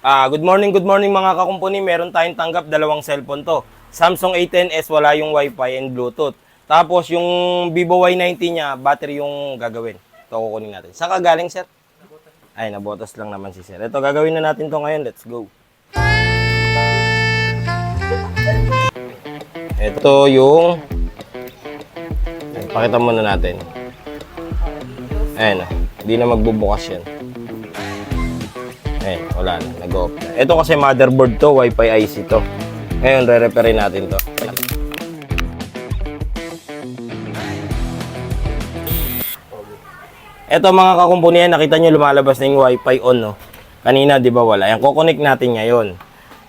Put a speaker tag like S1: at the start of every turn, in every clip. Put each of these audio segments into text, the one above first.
S1: Ah, good morning, good morning mga kakumpuni. Meron tayong tanggap dalawang cellphone to. Samsung A10s wala yung Wi-Fi and Bluetooth. Tapos yung Vivo Y90 niya, battery yung gagawin. Ito kukunin natin. Saan ka galing, sir? Ay, nabotas lang naman si sir. Ito, gagawin na natin to ngayon. Let's go. Ito yung... Pakita muna natin. Ayan, hindi na magbubukas yan. Ayan, wala na. Nag-off na. Ito kasi motherboard to, Wi-Fi IC to. Ngayon, re-reparin natin to. Ito mga kakumpunihan, nakita nyo lumalabas na yung Wi-Fi on, no? Kanina, di ba wala? Ayan, kukonek natin ngayon.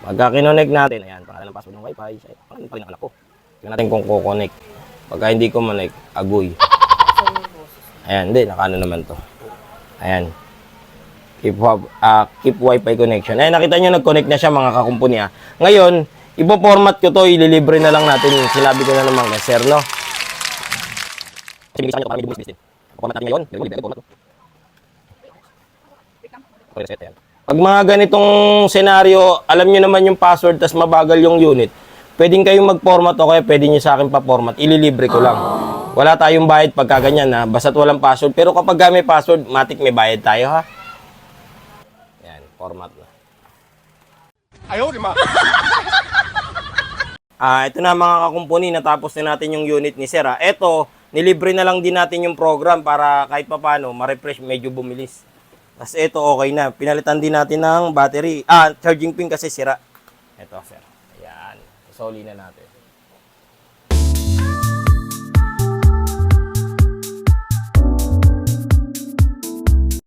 S1: Pagka kinonek natin, ayan, pangalan ng password ng Wi-Fi. Pangalan pa rin ng anak ko. Tingnan natin kung kukonek. Pagka hindi ko manek, agoy. Ayan, hindi, nakaano naman to. Ayan. Keep, hub- ah, keep Wi-Fi connection. Ayan, nakita nyo, nag-connect na siya mga kakumpuni, ha? Ngayon, ipo-format ko to, ililibre na lang natin. Sinabi ko na naman kay Sir, no? Bilisan nyo, parang medyo bumis din. Format natin ngayon. Libre, libre, format to. Reset yan. Pag mga ganitong senaryo, alam nyo naman yung password, tas mabagal yung unit, pwedeng kayong mag-format o kaya pwede nyo sa akin pa-format, ililibre ko lang. Wala tayong bayad pagka ganyan ha, basta't walang password. Pero kapag ka may password, matik may bayad tayo ha. Format na. Ah, ito na mga kakumpuni, natapos na natin yung unit ni Sir. ah. Ito, nilibre na lang din natin yung program para kahit papano, ma-refresh, medyo bumilis. Tapos ito, okay na. Pinalitan din natin ng battery. Ah, charging pin kasi sira. Ito, Sir. Ayan. Isoli na natin.